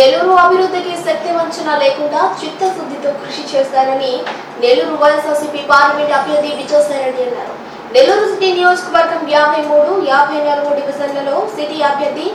నెల్లూరు అభివృద్ధికి శక్తి వంచన లేకుండా చిత్తశుద్ధితో కృషి చేస్తారని నెల్లూరు వైఎస్ఆర్సీపీ పార్లమెంట్ అభ్యర్థి విజయసాయిరెడ్డి అన్నారు. నెల్లూరు సిటీ నియోజకవర్గం యాభై మూడు యాభై నాలుగు డివిజన్లలో సిటీ అభ్యర్థి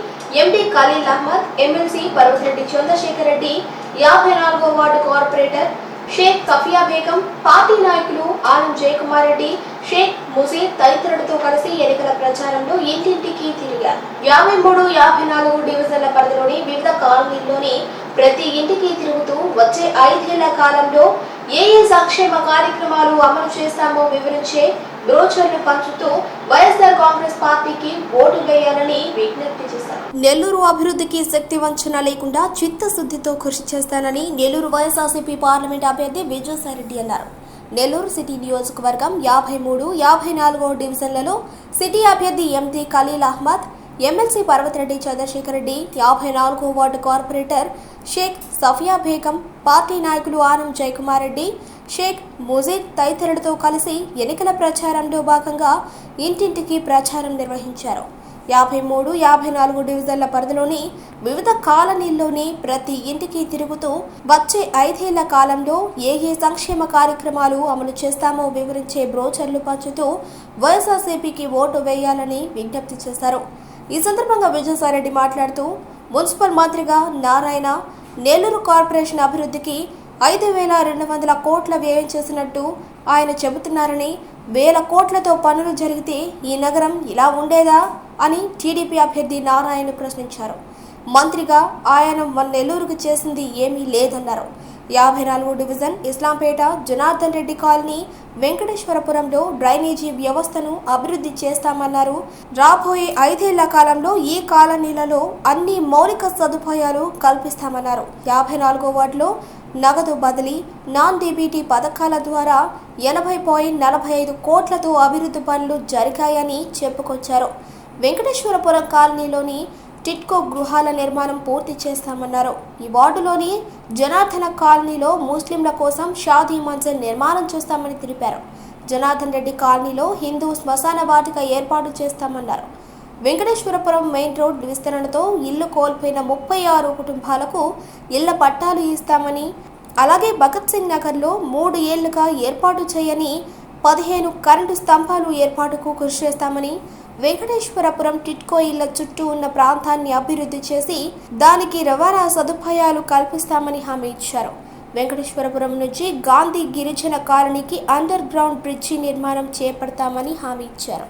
ఎండి ఖలీల్ అహ్మద్ ఎమ్మెల్సీ పర్వతిరెడ్డి చంద్రశేఖర్ రెడ్డి యాభై నాలుగో ward corporator Sheikh Safia Begum party నాయకులు ఆనంద్ జయకుమార్ రెడ్డి షేక్ ముజీద్ తదితరులతో కలిసి ఎన్నికల ప్రచారంలో ఇంటింటికి తిరిగారు. యాభై మూడు యాభై నాలుగు డివిజన్ల పరిధిలోని వివిధ కాలనీల్లోని ప్రతి ఇంటికి తిరుగుతూ వచ్చే ఐదేళ్ళ కాలంలో ఏ ఏ సంక్షేమ కార్యక్రమాలు అమలు చేస్తామో వివరించే బ్రోచర్లు పంచుతూ వైఎస్ఆర్ కాంగ్రెస్ పార్టీకి ఓటు వేయాలని విజ్ఞప్తి చేశారు. నెల్లూరు అభివృద్ధికి శక్తి వంచన లేకుండా చిత్తశుద్ధితో కృషి చేస్తానని నెల్లూరు వైఎస్ఆర్సీపీ పార్లమెంట్ అభ్యర్థి విజయసాయిరెడ్డి అన్నారు. నెల్లూరు సిటీ నియోజకవర్గం యాభై మూడు యాభై నాలుగో డివిజన్లలో సిటీ అభ్యర్థి ఎంపీ ఖలీల్ అహ్మద్ ఎమ్మెల్సీ పర్వతిరెడ్డి చంద్రశేఖర్ రెడ్డి యాభై నాలుగో ward corporator Sheikh Safia Begum party నాయకులు ఆనం జయకుమార్ రెడ్డి షేక్ ముజీద్ తదితరులతో కలిసి ఎన్నికల ప్రచారంలో భాగంగా ఇంటింటికి ప్రచారం నిర్వహించారు. యాభై మూడు యాభై నాలుగు డివిజన్ల పరిధిలోని వివిధ కాలనీల్లోని ప్రతి ఇంటికి తిరుగుతూ వచ్చే ఐదేళ్ళ కాలంలో ఏ ఏ సంక్షేమ కార్యక్రమాలు అమలు చేస్తామో వివరించే బ్రోచర్లు పంచుతూ వైఎస్ఆర్సీపీకి ఓటు వేయాలని విజ్ఞప్తి చేశారు. ఈ సందర్భంగా విజయసాయిరెడ్డి మాట్లాడుతూ మున్సిపల్ మంత్రిగా నారాయణ నెల్లూరు కార్పొరేషన్ అభివృద్ధికి ఐదు వేల రెండు వందల కోట్ల వ్యయం చేసినట్టు ఆయన చెబుతున్నారని వేల కోట్లతో పనులు జరిగితే ఈ నగరం ఇలా ఉండేదా? అని టీడీపీ అభ్యర్థి నారాయణ ప్రశ్నించారు. మంత్రిగా ఆయన మన నెల్లూరుకు చేసింది ఏమీ లేదన్నారు. యాభై నాలుగు డివిజన్ ఇస్లాంపేట జనార్దన్ రెడ్డి కాలనీ వెంకటేశ్వరపురంలో డ్రైనేజీ వ్యవస్థను అభివృద్ధి చేస్తామన్నారు. రాబోయే ఐదేళ్ళ కాలంలో ఈ కాలనీలలో అన్ని మౌలిక సదుపాయాలు కల్పిస్తామన్నారు. యాభై నాలుగో వార్డులో నగదు బదిలీ నాన్ డీబీటీ పథకాల ద్వారా ఎనభై పాయింట్ నలభై ఐదు కోట్లతో అభివృద్ధి పనులు జరిగాయని చెప్పుకొచ్చారు. వెంకటేశ్వరపురం కాలనీలోని టిట్కో గృహాల నిర్మాణం పూర్తి చేస్తామన్నారు. ఈ వార్డులోని జనార్దన కాలనీలో ముస్లింల కోసం షాదీ మంజల్ నిర్మాణం చేస్తామని తెలిపారు. జనార్దన్ రెడ్డి కాలనీలో హిందూ శ్మశాన వాటిక ఏర్పాటు చేస్తామన్నారు. వెంకటేశ్వరపురం మెయిన్ రోడ్ విస్తరణతో ఇల్లు కోల్పోయిన ముప్పై ఆరు కుటుంబాలకు ఇళ్ళ పట్టాలు ఇస్తామని అలాగే భగత్ సింగ్ నగర్లో మూడు ఏళ్ళుగా ఏర్పాటు చేయని పదిహేను కరెంటు స్తంభాలు ఏర్పాటుకు కృషి చేస్తామని వెంకటేశ్వరపురం టిట్కో ఇళ్ళ చుట్టూ ఉన్న ప్రాంతాన్ని అభివృద్ధి చేసి దానికి రవాణా సదుపాయాలు కల్పిస్తామని హామీ ఇచ్చారు. వెంకటేశ్వరపురం నుంచి గాంధీ గిరిజన కాలనీకి అండర్ గ్రౌండ్ బ్రిడ్జి నిర్మాణం చేపడతామని హామీ ఇచ్చారు.